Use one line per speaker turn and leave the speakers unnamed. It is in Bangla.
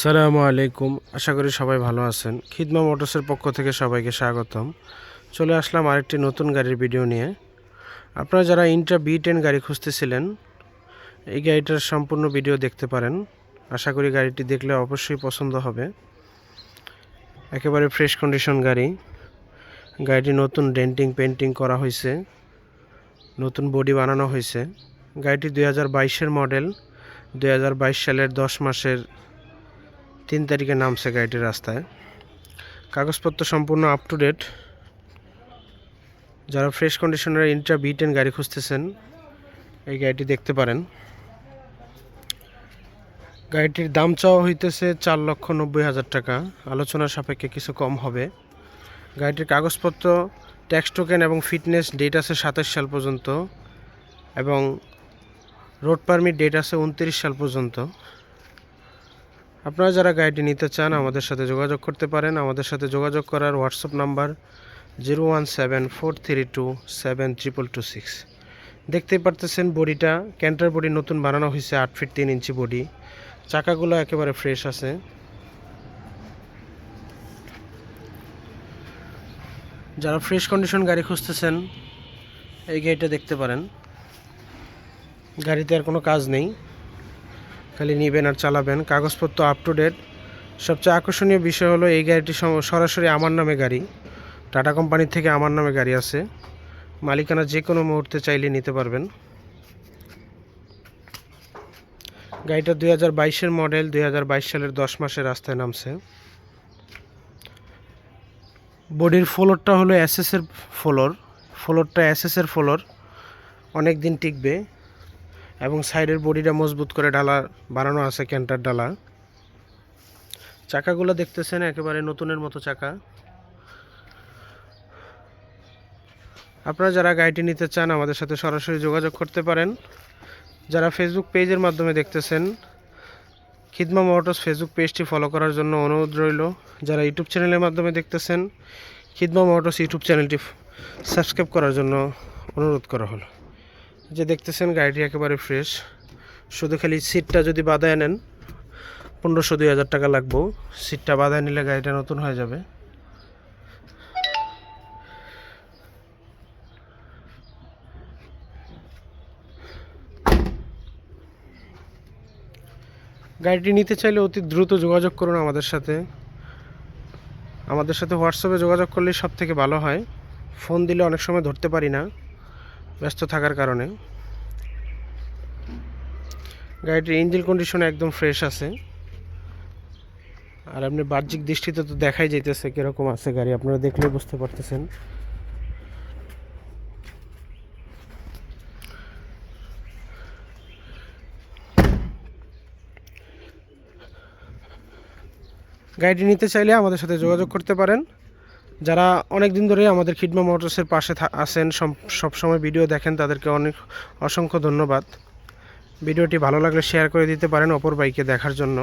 সালামু আলাইকুম। আশা করি সবাই ভালো আছেন। খিদমা মোটরসের পক্ষ থেকে সবাইকে স্বাগতম। চলে আসলাম আরেকটি নতুন গাড়ির ভিডিও নিয়ে। আপনারা যারা ইন্ট্রা বি টেন গাড়ি খুঁজতেছিলেন, এই গাড়িটার সম্পূর্ণ ভিডিও দেখতে পারেন। আশা করি গাড়িটি দেখলে অবশ্যই পছন্দ হবে। একেবারে ফ্রেশ কন্ডিশন গাড়ি। গাড়িটি নতুন ডেন্টিং পেন্টিং করা হয়েছে। নতুন বডি বানানো হয়েছে। গাড়িটি দুই হাজার মডেল দুই হাজার বাইশ সালের দশ মাসের তিন তারিখে নামছে গাড়িটি রাস্তায়। কাগজপত্র সম্পূর্ণ আপ টু ডেট যারা ফ্রেশ কন্ডিশনের ইন্ট্রা বি টেন গাড়ি খুঁজতেছেন, এই গাড়িটি দেখতে পারেন। গাড়িটির দাম চাওয়া হইতেছে চার লক্ষ নব্বই হাজার টাকা। আলোচনার সাপেক্ষে কিছু কম হবে। গাড়িটির কাগজপত্র ট্যাক্স টোকেন এবং ফিটনেস ডেট আছে সাতাশ সাল পর্যন্ত এবং রোড পারমিট ডেট আছে উনত্রিশ সাল পর্যন্ত। আপনারা যারা গাড়িটি নিতে চান, আমাদের সাথে যোগাযোগ করতে পারেন। আমাদের সাথে যোগাযোগ করার WhatsApp number zero one seven four three two seven triple two six দেখতেই পারতেছেন বডিটা ক্যান্টার বডি নতুন বানানো হয়েছে, আট ফিট তিন ইঞ্চি বডি চাকাগুলো একেবারে ফ্রেশ আছে। যারা ফ্রেশ কন্ডিশন গাড়ি খুঁজতেছেন, এই গাড়িটা দেখতে পারেন। গাড়িতে আর কোনো কাজ নেই। খালি নেবেন আর চালাবেন। কাগজপত্র আপ টু ডেট সবচেয়ে আকর্ষণীয় বিষয় হলো এই গাড়িটি সরাসরি আমার নামে গাড়ি। টাটা কোম্পানির থেকে আমার নামে গাড়ি আছে। মালিকানা যে কোনো মুহূর্তে চাইলে নিতে পারবেন। গাড়িটা দুই হাজার বাইশের মডেল দুই হাজার বাইশ সালের দশ মাসে রাস্তায় নামছে। বডির ফ্লোরটা হলো এসএসের ফ্লোর ফ্লোরটা এসএসের ফ্লোর অনেক দিন টিকবে। এবং সাইডের বডিটা মজবুত করে ডালা বানানো আছে, ক্যান্টার ডালা। চাকাগুলো দেখতেছেন, একেবারে নতুনের মতো চাকা। আপনারা যারা গাড়িটি নিতে চান, আমাদের সাথে সরাসরি যোগাযোগ করতে পারেন। যারা ফেসবুক পেজের মাধ্যমে দেখতেছেন, খিদমা মোটরস ফেসবুক পেজটি ফলো করার জন্য অনুরোধ রইল। যারা ইউটিউব চ্যানেলের মাধ্যমে দেখতেছেন, খিদমা মোটরস ইউটিউব চ্যানেলটি সাবস্ক্রাইব করার জন্য অনুরোধ করা হলো। যে দেখতেছেন গাড়িটি একেবারে ফ্রেশ শুধু খালি সিটটা যদি বাদায় নেন, পনেরোশো, দুই হাজার টাকা লাগবো। সিটটা বাদায় নিলে গাড়িটা নতুন হয়ে যাবে। গাড়িটি নিতে চাইলে অতি দ্রুত যোগাযোগ করুন আমাদের সাথে। আমাদের সাথে হোয়াটসঅ্যাপে যোগাযোগ করলে সব থেকে ভালো হয়। ফোন দিলে অনেক সময় ধরতে পারি না। ব্যস্ত থাকার কারণে। গাড়িটির ইঞ্জিন কন্ডিশন একদম ফ্রেশ আছে। আর আপনি বাহ্যিক দৃষ্টিতে তো দেখাই যাইতেছে কীরকম আছে গাড়ি, আপনারা দেখলেই বুঝতে পারতেছেন। গাড়িটি নিতে চাইলে আমাদের সাথে যোগাযোগ করতে পারেন। যারা অনেক দিন ধরে আমাদের খিদমা মোটরসের পাশে আছেন, সব সময় ভিডিও দেখেন, তাদেরকে অনেক অসংখ্য ধন্যবাদ। ভিডিওটি ভালো লাগলে শেয়ার করে দিতে পারেন অপর বাইকে দেখার জন্য।